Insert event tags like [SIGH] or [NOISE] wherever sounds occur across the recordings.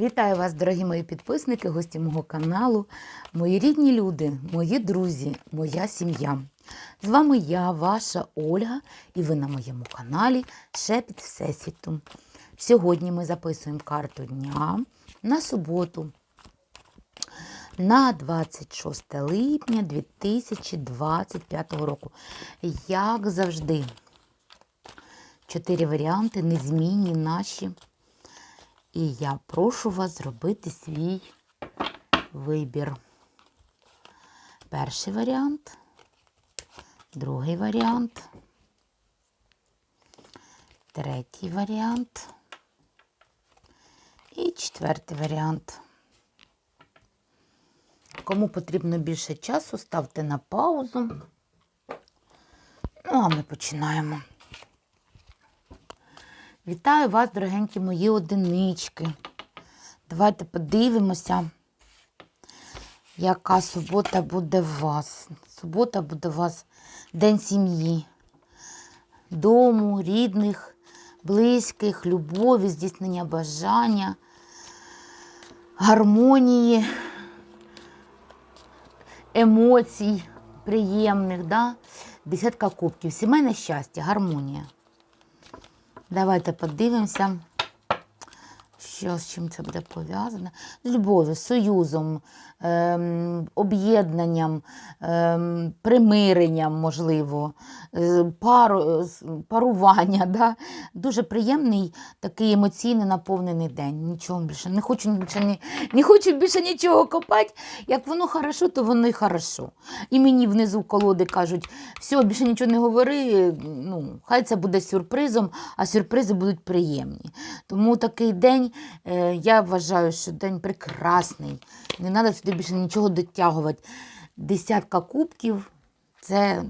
Вітаю вас, дорогі мої підписники, гості мого каналу, мої рідні люди, мої друзі, моя сім'я. З вами я, ваша Ольга, і ви на моєму каналі Шепіт Всесвіту. Сьогодні ми записуємо карту дня на суботу, на 26 липня 2025 року. Як завжди, чотири варіанти, незмінні наші. І я прошу вас зробити свій вибір. Перший варіант, другий варіант, третій варіант і четвертий варіант. Кому потрібно більше часу, ставте на паузу. Ну, а ми починаємо. Вітаю вас, дорогенькі мої одинички. Давайте подивимося, яка субота буде у вас. Субота буде у вас День сім'ї, дому, рідних, близьких, любові, здійснення бажання, гармонії, емоцій приємних. Да? Десятка кубків, сімейне щастя, гармонія. Давайте подивимося, що з чим це буде пов'язано. З любов'ю, союзом, ем, об'єднанням, ем, примиренням, можливо, е, пару, е, парування. [LAUGHS] Да? Дуже приємний такий емоційно наповнений день. Нічого більше. Не хочу більше, не, не хочу більше нічого копати. Як воно хорошо, то воно і хорошо. І мені внизу колоди кажуть, все, більше нічого не говори. Ну, хай це буде сюрпризом, а сюрпризи будуть приємні. Тому такий день, я вважаю, що день прекрасний. Не треба сюди більше нічого дотягувати. Десятка кубків це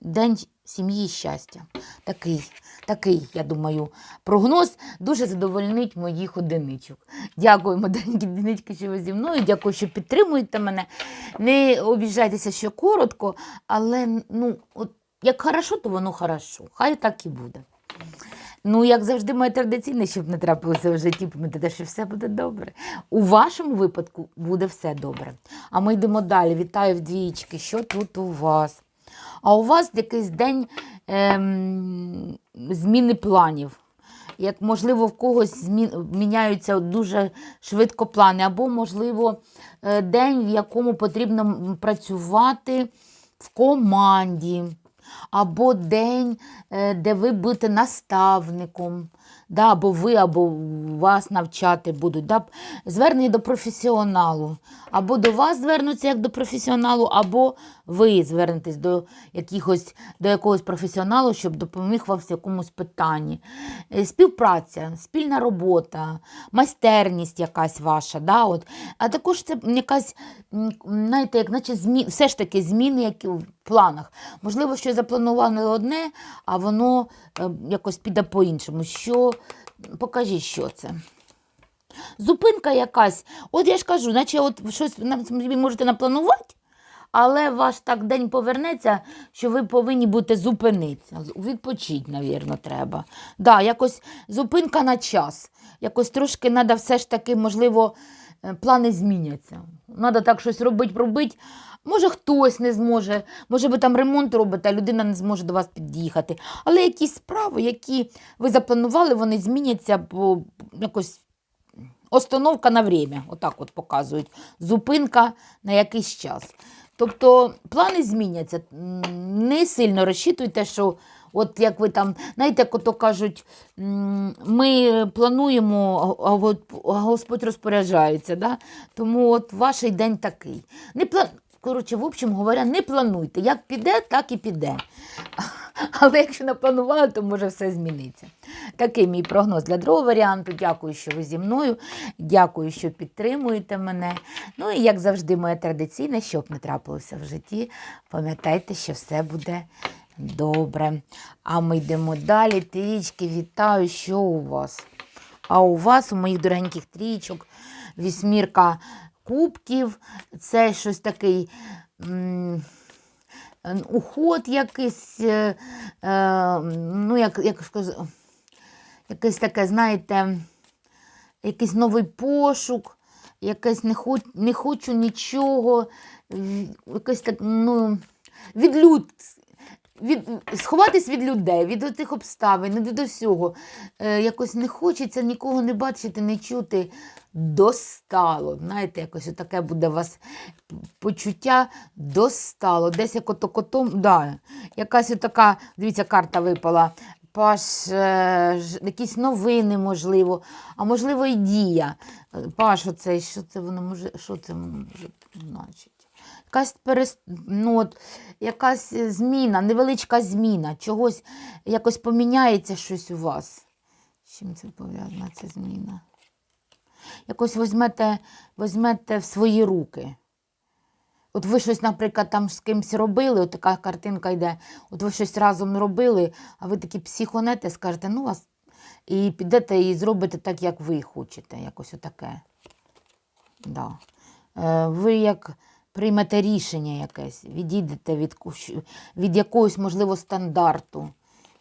день сім'ї щастя. Такий, такий, я думаю, прогноз дуже задовольнить моїх одиничок. Дякую, маленькі одинички, що ви зі мною. Дякую, що підтримуєте мене. Не обіжайтеся, що коротко, але ну, от, як хорошо, то воно хорошо. Хай так і буде. Ну, як завжди, моє традиційне, щоб не трапилося в житті, пам'ятайте, що все буде добре. У вашому випадку буде все добре. А ми йдемо далі. Вітаю в двічки. Що тут у вас? А у вас якийсь день ем, зміни планів. Як, можливо, в когось міняються дуже швидко плани, або, можливо, е, день, в якому потрібно працювати в команді, або день, е, де ви будете наставником, да, або ви, або вас навчати будуть. Да. Звернення до професіоналу. Або до вас звернуться як до професіоналу, або ви звернетесь до, якихось, до якогось професіоналу, щоб допоміг вам в якомусь питанні. Е, Співпраця, спільна робота, майстерність якась ваша. Да, от. А також це якась, знаєте, як наче змі... все ж таки зміни які в планах. Можливо, що запланували одне, а воно е, якось піде по-іншому. Що... Покажіть, що це. Зупинка якась. От я ж кажу, наче от щось можете напланувати, але ваш так день повернеться, що ви повинні будете зупинитися. Відпочить, навірно, треба. Да, якось зупинка на час. Якось трошки треба все ж таки, можливо, е, плани зміняться. Треба так щось робити, робити. Може, хтось не зможе, може, ви там ремонт робите, а людина не зможе до вас під'їхати. Але якісь справи, які ви запланували, вони зміняться, бо якось Остановка на время, отак от показують. Зупинка на якийсь час. Тобто плани зміняться. Не сильно розчитуйте, що от як ви там, знаєте, як ото кажуть, ми плануємо, а Господь розпоряджається. Да? Тому от ваш день такий. Не план... Коротше, в общем говоря, не плануйте. Як піде, так і піде. [LAUGHS] Але якщо не планували, то може все зміниться. Такий мій прогноз для другого варіанту. Дякую, що ви зі мною. Дякую, що підтримуєте мене. Ну і як завжди, моє традиційне, щоб не трапилося в житті, пам'ятайте, що все буде добре. А ми йдемо далі. Трічки, вітаю, що у вас? А у вас, у моїх дорогеньких трічок, вісьмірка кубків. Це щось такий. м, Уход якийсь, е, е, ну, як, як скажу, якесь таке, знаєте, якийсь новий пошук, якесь не, хоч, не хочу нічого, якось так, ну, від люд, від, сховатись від людей, від цих обставин, від усього. Е, якось не хочеться нікого не бачити, не чути. Достало. Знаєте, якось таке буде у вас почуття достало. Десь як ото котом, да, якась така, дивіться, карта випала. Паш, е, якісь новини, можливо, а можливо, і дія. Е, Паш, оцей, що це воно може, що це може значить? Якась, перес... ну, от, якась зміна, невеличка зміна, чогось якось поміняється щось у вас. З чим це пов'язана ця зміна? Якось візьмете, візьмете в свої руки. От ви щось, наприклад, там з кимось робили, от така картинка йде, от ви щось разом робили, а ви такі психонете, скажете, ну вас, і підете і зробите так, як ви хочете, якось отаке. Да. Е, ви як приймете рішення якесь, відійдете від, від якогось, можливо, стандарту.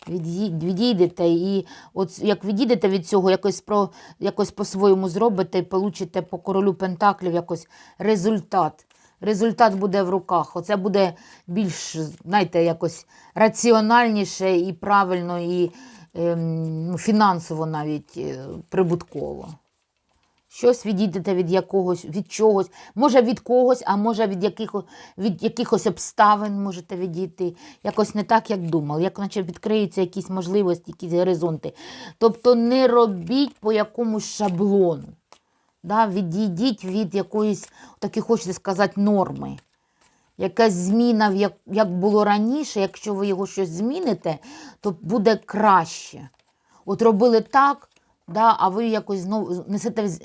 Відійдете і от як відійдете від цього, якось, про, якось по-своєму зробите і получите по королю Пентаклів якось результат. Результат буде в руках. Оце буде більш, знаєте, якось раціональніше і правильно, і ем, фінансово навіть е, прибутково. Щось відійдете від якогось, від чогось, може від когось, а може від якихось, від якихось обставин можете відійти. Якось не так, як думали, як наче відкриються якісь можливості, якісь горизонти. Тобто не робіть по якомусь шаблону. Да? Відійдіть від якоїсь, так і хочеться сказати, норми. Якась зміна, як, як було раніше, якщо ви його щось зміните, то буде краще. От робили так, да, а ви якось знов несете з-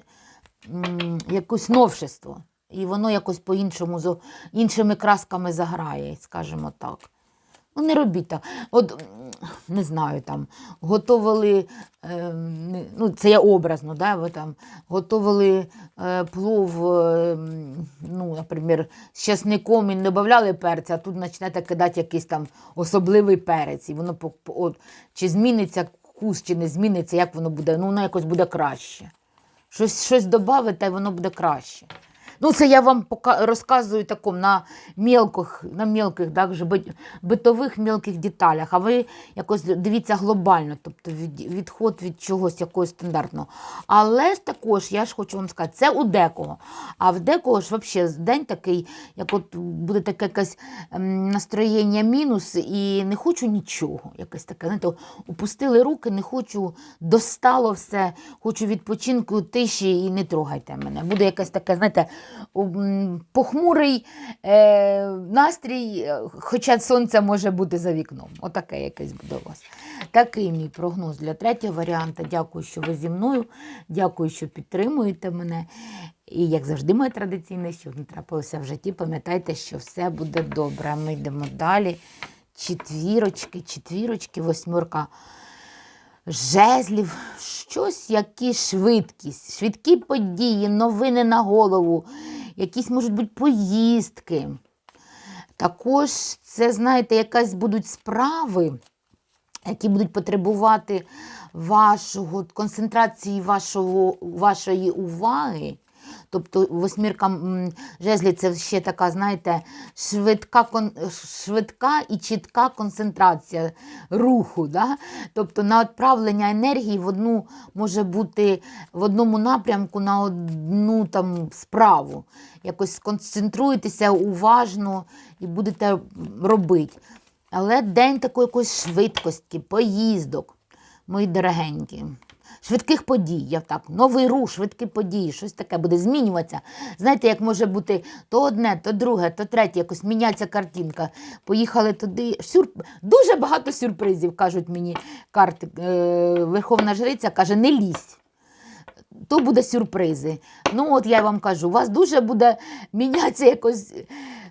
якесь новшество. І воно якось по-іншому, зо- іншими красками заграє, скажімо так. Ну, не робіть так. От, не знаю, там, готували, е, ну, це я образно, да, ви там, готували е, плов, е, ну, наприклад, з часником і не додавали перця, а тут почнете кидати якийсь там особливий перець. І воно от, чи зміниться вкус, чи не зміниться, як воно буде, ну, воно якось буде краще. Щось, щось додати, і воно буде краще. Ну, це я вам пока розказую такому на мілких, на мілких, так, бит- битових мілких деталях. А ви якось дивіться глобально, тобто від, відход від чогось якогось стандартного. Але ж також, я ж хочу вам сказати, це у декого. А в декого ж взагалі день такий, як от буде таке якесь ем, настроєння мінус, і не хочу нічого. Якесь таке, знаєте, опустили руки, не хочу, достало все, хочу відпочинку, тиші і не трогайте мене. Буде якесь таке, знаєте, похмурий е, настрій, е, хоча сонце може бути за вікном. Отаке якесь буде у вас. Такий мій прогноз для третього варіанта. Дякую, що ви зі мною. Дякую, що підтримуєте мене. І як завжди, моє традиційне, що не трапилося в житті, пам'ятайте, що все буде добре. Ми йдемо далі. Четвірочки, четвірочки, восьмерка жезлів, щось, які швидкість, швидкі події, новини на голову, якісь можуть бути поїздки. Також це, знаєте, якась будуть справи, які будуть потребувати вашого, концентрації вашого, вашої уваги. Тобто восьмірка м, жезлів це ще така, знаєте, швидка, швидка і чітка концентрація руху. Да? Тобто на відправлення енергії в одну може бути в одному напрямку на одну там справу. Якось сконцентруєтеся уважно і будете робити. Але день такої якоїсь швидкості, поїздок, мої дорогенькі. Швидких подій, я так, новий рух, швидкі події, щось таке буде змінюватися. Знаєте, як може бути то одне, то друге, то третє, якось міняться картинка. Поїхали туди. Сюр... Дуже багато сюрпризів, кажуть мені карти. Е, Верховна Жриця каже, не лізь то буде сюрпризи. Ну, от я вам кажу, у вас дуже буде мінятися якось.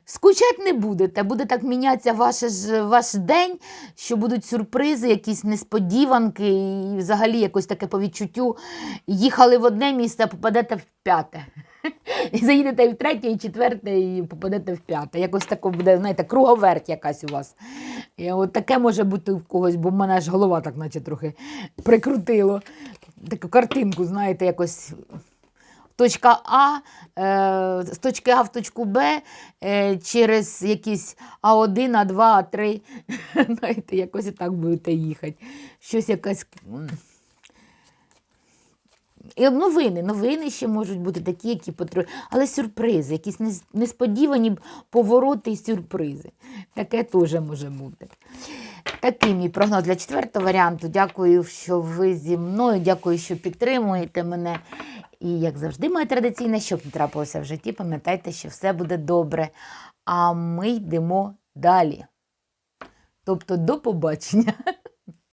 Скучать не будете, буде так мінятися ваше ж, ваш день, що будуть сюрпризи, якісь несподіванки, і взагалі якось таке по відчуттю. Їхали в одне місце, а попадете в п'яте. І заїдете і в третє, і четверте, і попадете в п'яте. Якось тако буде, знаєте, круговерть якась у вас. І от таке може бути в когось, бо в мене аж голова так наче трохи прикрутило. таку картинку, знаєте, якось. Точка А, е, з точки А в точку Б е, через якісь А1, А2, А3. Знаєте, якось і так будете їхати. Щось якась. і новини, новини ще можуть бути такі, які потрібні, але сюрпризи, якісь несподівані повороти і сюрпризи. Таке теж може бути. Такий мій прогноз для четвертого варіанту. Дякую, що ви зі мною. Дякую, що підтримуєте мене. І, як завжди, моє традиційне, щоб не трапилося в житті, пам'ятайте, що все буде добре. А ми йдемо далі. Тобто, до побачення.